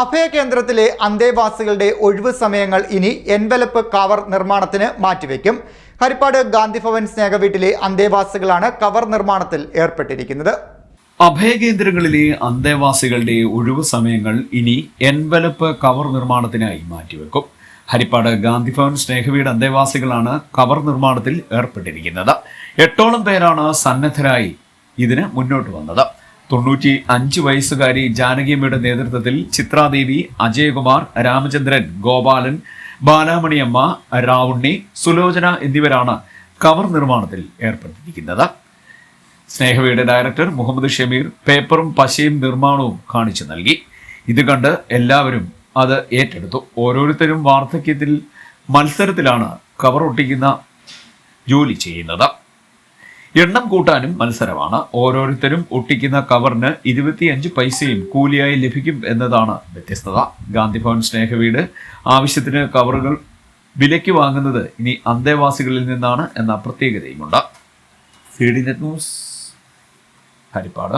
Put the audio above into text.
അഭയകേന്ദ്രത്തിലെ അന്തേവാസികളുടെ ഒഴിവ് സമയങ്ങൾ ഇനി എൻവലപ്പ് കവർ നിർമ്മാണത്തിന് മാറ്റിവെക്കും. ഹരിപ്പാട് ഗാന്ധിഭവൻ സ്നേഹവീട്ടിലെ അന്തേവാസികളാണ് കവർ നിർമ്മാണത്തിൽ ഏർപ്പെട്ടിരിക്കുന്നത്. അഭയകേന്ദ്രങ്ങളിലെ അന്തേവാസികളുടെ ഒഴിവ് സമയങ്ങൾ ഇനി എൻവലപ്പ് കവർ നിർമ്മാണത്തിനായി മാറ്റിവെക്കും. ഹരിപ്പാട് ഗാന്ധിഭവൻ സ്നേഹവീട് അന്തേവാസികളാണ് കവർ നിർമ്മാണത്തിൽ ഏർപ്പെട്ടിരിക്കുന്നത്. എട്ടോളം പേരാണ് സന്നദ്ധരായി ഇതിന് മുന്നോട്ട് വന്നത്. തൊണ്ണൂറ്റി അഞ്ച് വയസ്സുകാരി ജാനകിയമ്മയുടെ നേതൃത്വത്തിൽ ചിത്രാദേവി അജയകുമാർ രാമചന്ദ്രൻ ഗോപാലൻ ബാലാമണിയമ്മ രാവുണ്ണി സുലോചന എന്നിവരാണ് കവർ നിർമ്മാണത്തിൽ ഏർപ്പെട്ടിരിക്കുന്നത്. സ്നേഹവയുടെ ഡയറക്ടർ മുഹമ്മദ് ഷമീർ പേപ്പറും പശയും നിർമ്മാണവും കാണിച്ചു നൽകി. ഇത് കണ്ട് എല്ലാവരും അത് ഏറ്റെടുത്തു. ഓരോരുത്തരും വാർദ്ധക്യത്തിൽ മത്സരത്തിലാണ് കവർ ഒട്ടിക്കുന്ന ജോലി ചെയ്യുന്നത്. എണ്ണം കൂട്ടാനും മത്സരമാണ്. ഓരോരുത്തരും ഒട്ടിക്കുന്ന കവറിന് ഇരുപത്തിയഞ്ച് പൈസയും കൂലിയായി ലഭിക്കും എന്നതാണ് വ്യത്യസ്തത. ഗാന്ധിഭവൻ സ്നേഹവീട്. ആവശ്യത്തിന് കവറുകൾ വിലയ്ക്ക് വാങ്ങുന്നത് ഇനി അന്തേവാസികളിൽ നിന്നാണ് എന്ന പ്രത്യേകതയുമുണ്ട്. Net news Harippad.